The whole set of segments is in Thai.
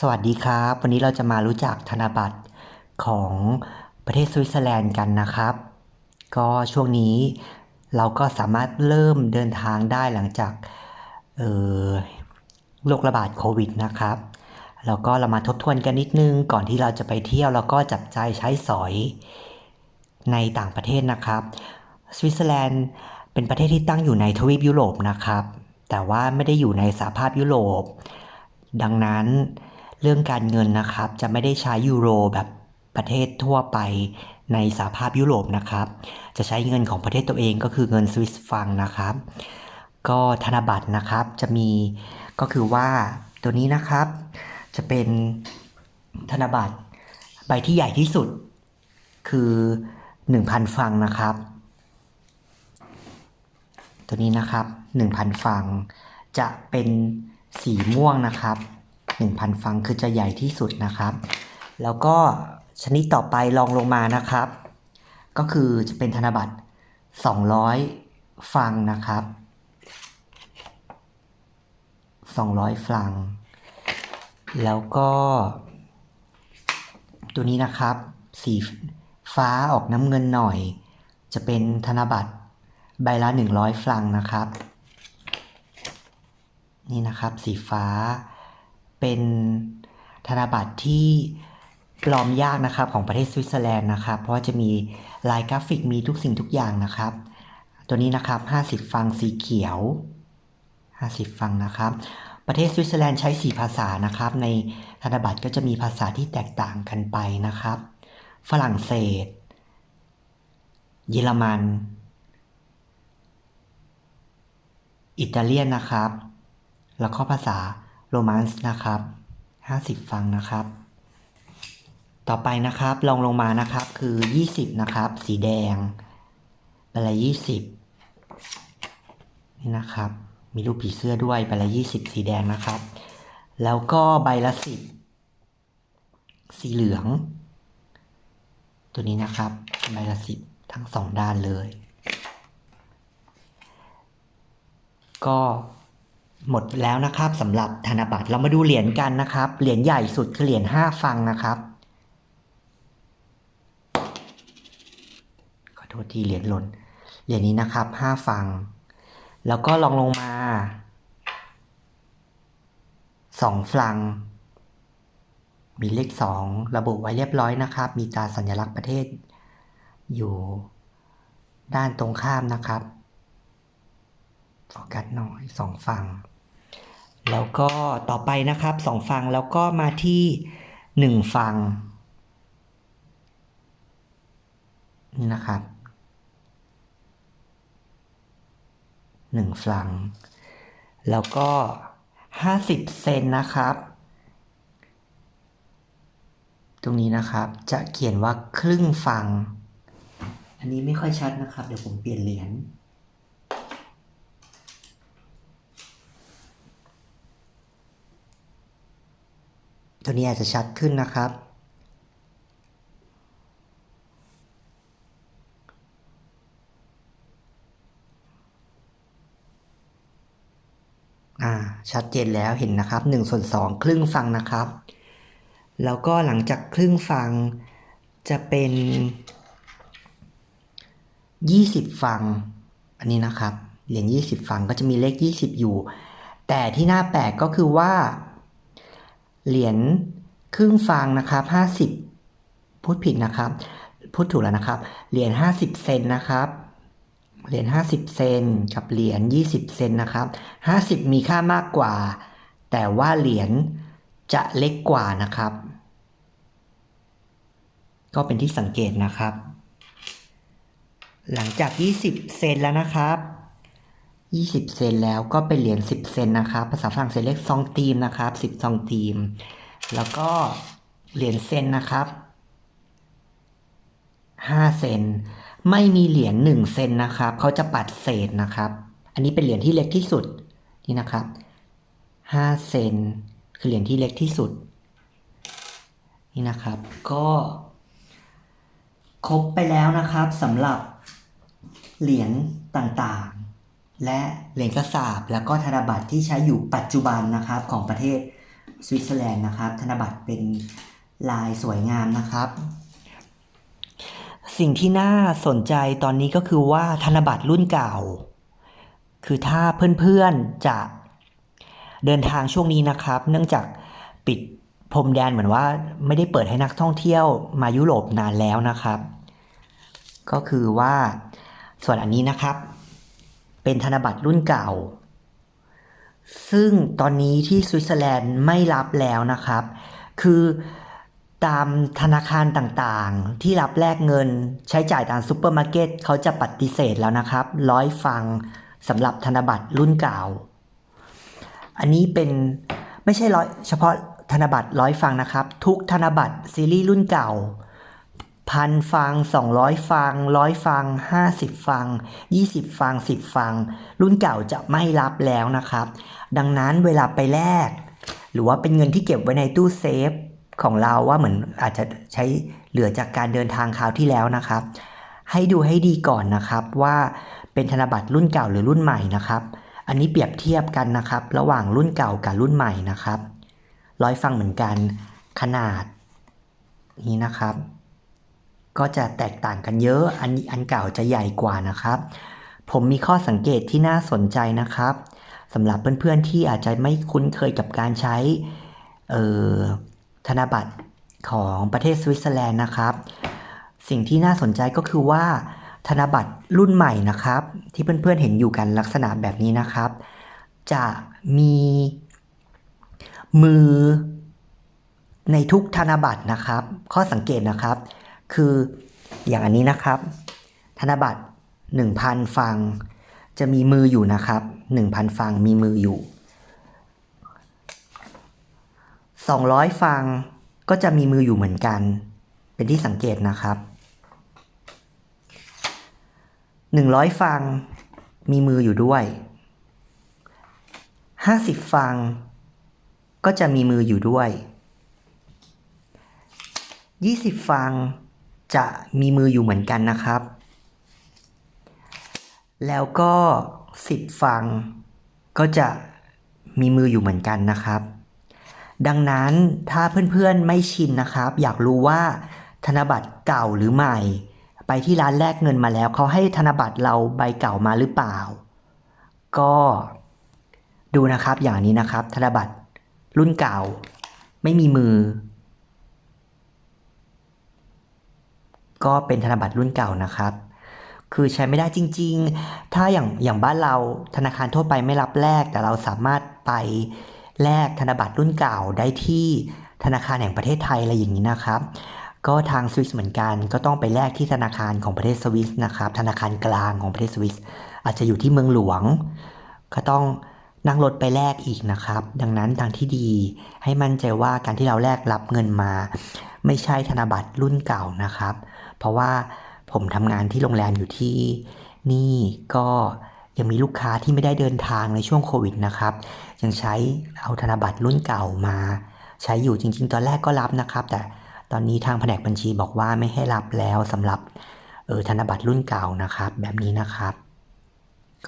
สวัสดีครับ วันนี้เราจะมารู้จักธนบัตรของประเทศสวิตเซอร์แลนด์กันนะครับ ก็ช่วงนี้เราก็สามารถเริ่มเดินทางได้หลังจากออโรคระบาดโควิดนะครับ แล้วก็เรามาทบทวนกันนิดนึงก่อนที่เราจะไปเที่ยวแล้วก็จับใจใช้สอยในต่างประเทศนะครับ สวิตเซอร์แลนด์เป็นประเทศที่ตั้งอยู่ในทวีปยุโรปนะครับ แต่ว่าไม่ได้อยู่ในสหภาพยุโรป ดังนั้น เรื่องการเงินนะครับ จะไม่ได้ใช้ยูโรแบบประเทศทั่วไปในสหภาพยุโรปนะครับ จะใช้เงินของประเทศตัวเองก็คือเงินสวิสฟังนะครับ ก็ธนบัตรนะครับจะมีก็คือว่าตัวนี้นะครับ จะเป็นธนบัตรใบที่ใหญ่ที่สุดคือ 1,000 ฟังนะครับ ตัวนี้นะครับ 1,000 ฟัง จะเป็นสีม่วงนะครับ 1,000 ฟังคือจะใหญ่ที่สุดนะครับ แล้วก็ชนิดต่อไปลองลงมานะครับ ก็คือจะเป็นธนบัตร 200 ฟังนะครับ 200 ฟัง แล้วก็ตัวนี้นะครับ สีฟ้าออกน้ำเงินหน่อย จะเป็นธนบัตรใบละ 100 ฟรังนะครับ นี่นะครับ สีฟ้า เป็นธนบัตรที่ปลอมยากนะครับของประเทศสวิตเซอร์แลนด์นะครับ เพราะว่าจะมีลายกราฟิกมีทุกสิ่งทุกอย่างนะครับ ตัวนี้นะครับ 50 ฟังสีเขียว 50 ฟังนะครับ ประเทศสวิตเซอร์แลนด์ใช้ 4 ภาษานะครับ ในธนบัตรก็จะมีภาษาที่แตกต่างกันไปนะครับ ฝรั่งเศส เยอรมัน อิตาเลียนนะครับ แล้วก็ภาษา โรแมนส์นะครับ 50 ฟังนะครับ ต่อไปนะครับลองลงมานะครับคือ 20 นะครับ สีแดงใบละ20นี่นะครับ มีรูปผีเสื้อด้วยใบละ20สีแดงนะครับ แล้วก็ใบละ10สีเหลือง ตัวนี้นะครับ ใบละ10ทั้งสองด้านเลย ก็ หมดแล้วนะครับสำหรับธนบัตรเรามาดูเหรียญกันนะครับ เหรียญใหญ่สุดคือเหรียญ5ฟังนะครับขอโทษทีเหรียญหล่นเหรียญนี้นะครับ5ฟัง แล้วก็ลองลงมา2ฟัง มีเลข 2 ระบุไว้เรียบร้อยนะครับ มีตราสัญลักษณ์ประเทศ อยู่ด้านตรงข้ามนะครับโฟกัสหน่อยสองฝั่ง แล้วก็ต่อไปนะครับสองฝั่งแล้วก็มาที่หนึ่งฝั่งนี่นะครับหนึ่งฝั่งแล้วก็ห้าสิบเซนนะครับ ตรงนี้นะครับจะเขียนว่าครึ่งฝั่ง อันนี้ไม่ค่อยชัดนะครับ เดี๋ยวผมเปลี่ยนเหรียญ ตัวนี้อาจจะชัดขึ้นนะครับอ่าชัดเจนแล้วเห็นนะครับ1ส่วน2ครึ่งฟังนะครับ แล้วก็หลังจากครึ่งฟังจะเป็น 20 ฟัง อันนี้นะครับ เหรียญ20 ฟังก็จะมีเลข 20 อยู่ แต่ที่น่าแปลกก็คือว่า เหรียญครึ่งฟางนะครับห้าสิบพูดผิดนะครับ พูดถูกแล้วนะครับ เหรียญห้าสิบเซนนะครับ เหรียญห้าสิบเซนกับเหรียญยี่สิบเซนนะครับห้าสิบมีค่ามากกว่า แต่ว่าเหรียญจะเล็กกว่านะครับ ก็เป็นที่สังเกตนะครับ หลังจาก 20 เซนแล้วนะครับ 20 เซนแล้วก็เป็นเหรียญ10 เซนนะครับภาษาฝรั่งเศสเรียกซองตีมนะครับ10ซองตีม แล้วก็เหรียญเซนนะครับ 5 เซนไม่มีเหรียญ1เซนนะครับเขาจะปัดเศษนะครับ อันนี้เป็นเหรียญที่เล็กที่สุดนี่นะครับ 5 เซนคือเหรียญที่เล็กที่สุด นี่นะครับก็ครบไปแล้วนะครับสำหรับเหรียญต่างๆ และเหรียญกระสาบแล้วก็ธนบัตรที่ใช้อยู่ปัจจุบันนะครับของประเทศสวิตเซอร์แลนด์นะครับ ธนบัตรเป็นลายสวยงามนะครับ สิ่งที่น่าสนใจตอนนี้ก็คือว่าธนบัตรรุ่นเก่า คือถ้าเพื่อนๆจะเดินทางช่วงนี้นะครับ เนื่องจากปิดพรมแดนเหมือนว่าไม่ได้เปิดให้นักท่องเที่ยวมายุโรปนานแล้วนะครับ ก็คือว่าส่วนอันนี้นะครับ เป็นธนบัตรรุ่นเก่า ซึ่งตอนนี้ที่สวิตเซอร์แลนด์ไม่รับแล้วนะครับ คือตามธนาคารต่างๆ ที่รับแลกเงินใช้จ่ายตามซูเปอร์มาร์เก็ตเขาจะปฏิเสธแล้วนะครับ ร้อยฟังสำหรับธนบัตรรุ่นเก่า อันนี้เป็นไม่ใช่ร้อยเฉพาะธนบัตรร้อยฟังนะครับ ทุกธนบัตรซีรีส์รุ่นเก่า พันฟัง 200 ฟังร้อยฟัง 50 ฟัง 20 ฟัง 10 ฟัง รุ่นเก่าจะไม่รับแล้วนะครับ ดังนั้นเวลาไปแลกหรือว่าเป็นเงินที่เก็บไว้ในตู้เซฟของเราว่าเหมือนอาจจะใช้เหลือจากการเดินทางคราวที่แล้วนะครับ ให้ดูให้ดีก่อนนะครับว่าเป็นธนบัตรรุ่นเก่าหรือรุ่นใหม่นะครับ อันนี้เปรียบเทียบกันนะครับ ระหว่างรุ่นเก่ากับรุ่นใหม่นะครับร้อยฟังเหมือนกันขนาดนี้นะครับ ก็จะแตกต่างกันเยอะ อันอันเก่าจะใหญ่กว่านะครับ ผมมีข้อสังเกตที่น่าสนใจนะครับสำหรับเพื่อนๆที่อาจจะไม่คุ้นเคยกับการใช้ออธนบัตรของประเทศสวิตเซอร์แลนด์นะครับ สิ่งที่น่าสนใจก็คือว่าธนบัตรรุ่นใหม่นะครับ ที่เพื่อนๆเห็นอยู่กันลักษณะแบบนี้นะครับ จะมีมือในทุกธนบัตรนะครับ ข้อสังเกตนะครับ คืออย่างอันนี้นะครับ ธนบัตร 1,000 ฟัง จะมีมืออยู่นะครับ 1,000 ฟังมีมืออยู่ 200 ฟังก็จะมีมืออยู่เหมือนกัน เป็นที่สังเกตนะครับ 100 ฟังมีมืออยู่ด้วย 50 ฟังก็จะมีมืออยู่ด้วย 20 ฟัง จะมีมืออยู่เหมือนกันนะครับ แล้วก็10ฟังก็จะมีมืออยู่เหมือนกันนะครับ ดังนั้นถ้าเพื่อนๆไม่ชินนะครับ อยากรู้ว่าธนบัตรเก่าหรือใหม่ ไปที่ร้านแลกเงินมาแล้วเขาให้ธนบัตรเราใบเก่ามาหรือเปล่า ก็ดูนะครับอย่างนี้นะครับ ธนบัตรรุ่นเก่า ไม่มีมือ ก็เป็นธนบัตรรุ่นเก่านะครับ คือใช้ไม่ได้จริง ๆ ถ้าอย่างอย่างบ้านเราธนาคารทั่วไปไม่รับแลกแต่เราสามารถไปแลกธนบัตรรุ่นเก่าได้ที่ธนาคารแห่งประเทศไทยอะไรอย่างนี้นะครับ ก็ทางสวิสเหมือนกันก็ต้องไปแลกที่ธนาคารของประเทศสวิสนะครับ ธนาคารกลางของประเทศสวิสอาจจะอยู่ที่เมืองหลวง ก็ต้อง นั่งรถไปแลกอีกนะครับ ดังนั้นทางที่ดีให้มั่นใจว่าการที่เราแลกรับเงินมา ไม่ใช่ธนบัตรรุ่นเก่านะครับ เพราะว่าผมทำงานที่โรงแรมอยู่ที่นี่ก็ยังมีลูกค้าที่ไม่ได้เดินทางในช่วงโควิดนะครับ ยังใช้เอาธนบัตรรุ่นเก่ามา ใช้อยู่จริง ๆ ตอนแรกก็รับนะครับ แต่ตอนนี้ทางแผนกบัญชีบอกว่าไม่ให้รับแล้วสำหรับเออธนบัตรรุ่นเก่านะครับ แบบนี้นะครับ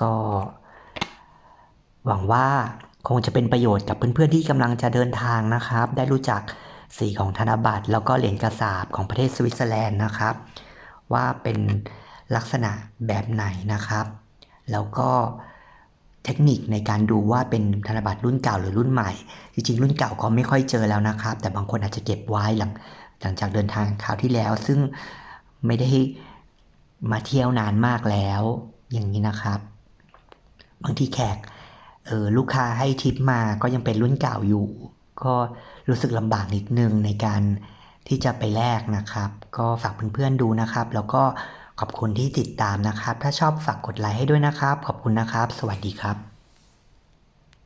ก็ หวังว่าคงจะเป็นประโยชน์กับเพื่อนๆที่กำลังจะเดินทางนะครับ ได้รู้จักสีของธนบัตร แล้วก็เหรียญกระสาบของประเทศสวิตเซอร์แลนด์นะครับ ว่าเป็นลักษณะแบบไหนนะครับ แล้วก็เทคนิคในการดูว่าเป็นธนบัตรรุ่นเก่าหรือรุ่นใหม่ จริงๆ รุ่นเก่าก็ไม่ค่อยเจอแล้วนะครับ แต่บางคนอาจจะเก็บไว้หลังหลังจากเดินทางคราวที่แล้ว ซึ่งไม่ได้มาเที่ยวนานมากแล้ว อย่างนี้นะครับ บางทีแขก เออลูกค้าให้ทิปมาก็ยังเป็นรุ่นเก่าอยู่ ก็รู้สึกลำบากนิดนึงในการที่จะไปแลกนะครับ ก็ฝากเพื่อนๆดูนะครับ แล้วก็ขอบคุณที่ติดตามนะครับ ถ้าชอบฝากกดไลค์ให้ด้วยนะครับ ขอบคุณนะครับ สวัสดีครับ